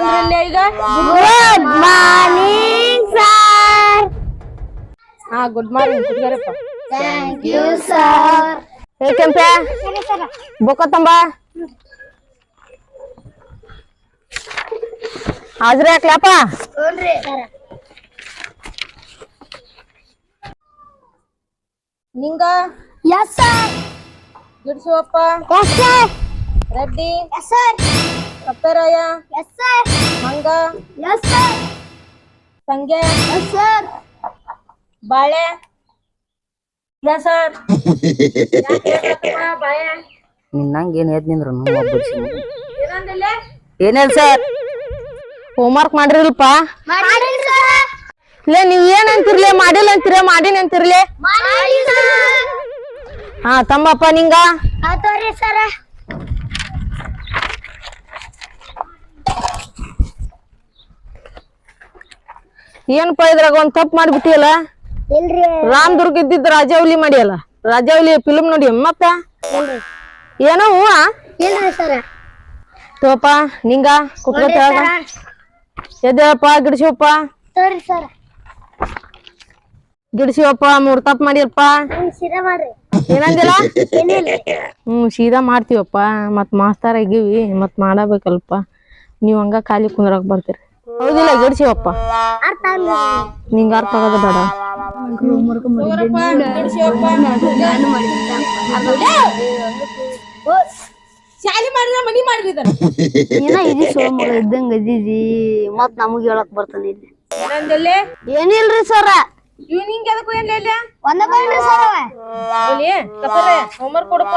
Good morning sir ಹಾ good morning ಕುತ್ಕೋರಪ್ಪ thank you sir ಏ ಕೆಂಪೆ ಬೊಕ್ಕ ತಂಬ ಹಾಜ್ರಿ ಹಾಕ್ಲಪ್ಪ Ninga yes sir ಗಿಡ್ಸುವಪ್ಪ yes sir Reddy yes sir ಕಪ್ಪೆರಾಯ. Yes sir ಮಂಗ. ಎಸ್ ಸರ್ ಸಂಗೆ. ಎಸ್ ಸರ್ ಬಾಳೆ. ಎಸ್ ಸರ್ ಬಾಳೆ? ನಿನ್ನಂಗ ಏನ್ ಹೇಳ್ ನಿಂದ್ರು? ಏನೇಳ್ ಸರ್ ಹೋಮ್ವರ್ಕ್ ಮಾಡಿರಲ್ಪ? ಲೇ ನೀವ್ ಏನ್ ಅಂತಿರ್ಲೇ? ಮಾಡಿಲ್ಲ ಅಂತೀರ? ಮಾಡಿನ ಅಂತಿರ್ಲೇ? ಮಾಡಿ ಸರ್ ಹಾ ತಮ್ಮಪ್ಪ ನಿಂಗ? ಸರ್ ಏನಪ್ಪ ಇದ್ರಾಗ ಒಂದ್ ತಪ್ಪು ಮಾಡ್ಬಿಟ್ಟಿಯಲ್ಲ? ರಾಮ್ ದುರ್ಗ ಇದ್ದಿದ್ ರಾಜಾವಲಿ ಮಾಡಿಯಲ್ಲ? ರಾಜಾವಲಿ ಫಿಲ್ಮ್ ನೋಡಿ ಮತ್ತ? ಏನೋ ಹೂವ? ತೋಪ ನಿಂಗ ಕುತ್ಕೋತ ಗಿಡಸಿವಪ್ಪ ಗಿಡಸಿವಪ್ಪ ಮೂರ್ ತಪ್ಪು ಮಾಡಿಯಪ್ಪ. ಏನಂದಿಲ್ಲ? ಹ್ಮ್ ಸೀದಾ ಮಾಡ್ತೀವಪ್ಪ. ಮತ್ ಮಾಸ್ತಾರ ಆಗಿವಿ ಮತ್ ಮಾಡಬೇಕಲ್ಪ. ನೀವ್ ಹಂಗ ಖಾಲಿ ಕುಂದ್ರಾಕ್ ಬರ್ತೀರಿ. ಹೌದಿಲ್ಲ ಗಿಡ್ಸಿವಪ್ಪ. ಅರ್ಥ ಆಗ್ಲಿಲ್ಲ. ನಿಂಗ ಅರ್ಥ ಆಗೋದ ಬೇಡ. ಶಾಲಿ ಮಾಡಿದ್ರ ಮನಿ ಮಾಡ್ರಿ ಏನ ಇದಿ ಸೋಮ ಇದ್ದಂಗ ಅದಿದಿ. ಮತ್ ನಮಗ್ ಹೇಳಕ್ ಬರ್ತಾನೆ ಇಲ್ಲಿ. ಏನಂದಲ್ಲಿ ಏನಿಲ್ರಿ ಸರ? ಇವ್ ನಿಂಗ ಎದಕ್ಕೂ ಏನ್ಲ ಇಲ್ಲ? ಒಂದ ಬಂದ್ರಿ ಸರ್ ಹೋಲಿ ಕಪ್ಪರೆ ಹೋಮ್ವರ್ಕ್ ಕೊಡಪ್ಪ.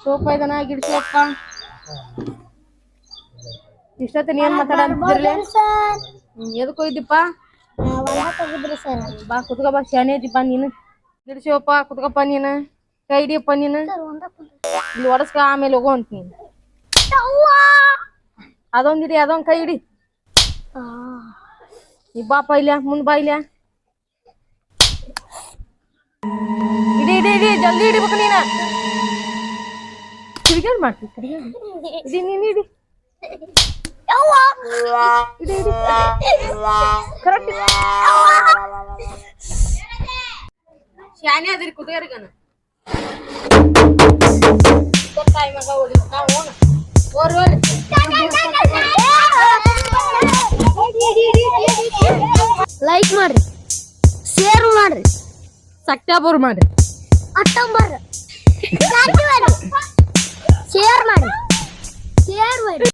ಸೋಪ ಇದನ್ನ ಗಿಡ್ಸಪ್ಪ ಇಷ್ಟೊತ್ತಿನ ಏನ್ ಮಾತಾಡಂತಿರ್ಲಿ ಎದಕ್ ಬಾ ಕುತ್ಕೋ ಬಾ ಶಾನೆ ಐತಿಪ್ಪ ನೀನು. ಗಿಡ್ಸೋಪ್ಪ ಕುತ್ಕೋಪ್ಪ ನೀನು. ಕೈ ಹಿಡಿಯಪ್ಪ ನೀನು. ಇಲ್ಲಿ ಒಡಸ್ಕ ಆಮೇಲೆ ಹೋಗೋ ಅಂತ ನೀನು. ಅದೊಂದ್ ಹಿಡಿ ಅದೊಂದ್ ಕೈ ಹಿಡಿ. ಈ ಬಾಪ ಇಲ್ಲ ಮುಂದ್ ಬಾ ಇಲ್ಲ ಇಡಿ ಇಡಿ ಇಡಿ ಜಲ್ದಿ ಹಿಡಿಬೇಕು ನೀನ. ತಿರ್ಗಾಡ್ ಮಾಡ್ತೀವಿ ಇಡಿ ನೀನ್ ಇಡಿ. ಕರೆಕ್ಟ್ ಶಾನೆ ಅದ್ರಿ ಕುದುಗರಿಗನ ತಾಯಿ ಮಗ ಓಡಿ ನಾವು ಓಣ ಓರ್ ಓಡಿ ಲೈಕ್ ಮಾಡ್ರಿ ಶೇರ್ ಮಾಡ್ರಿ ಸಕ್ಟಾಪುರ್ ಮಾಡ್ರಿ ಅಟ್ಟಂಬರ್ ಶೇರ್ ಮಾಡಿ ಶೇರ್ ಮಾಡಿ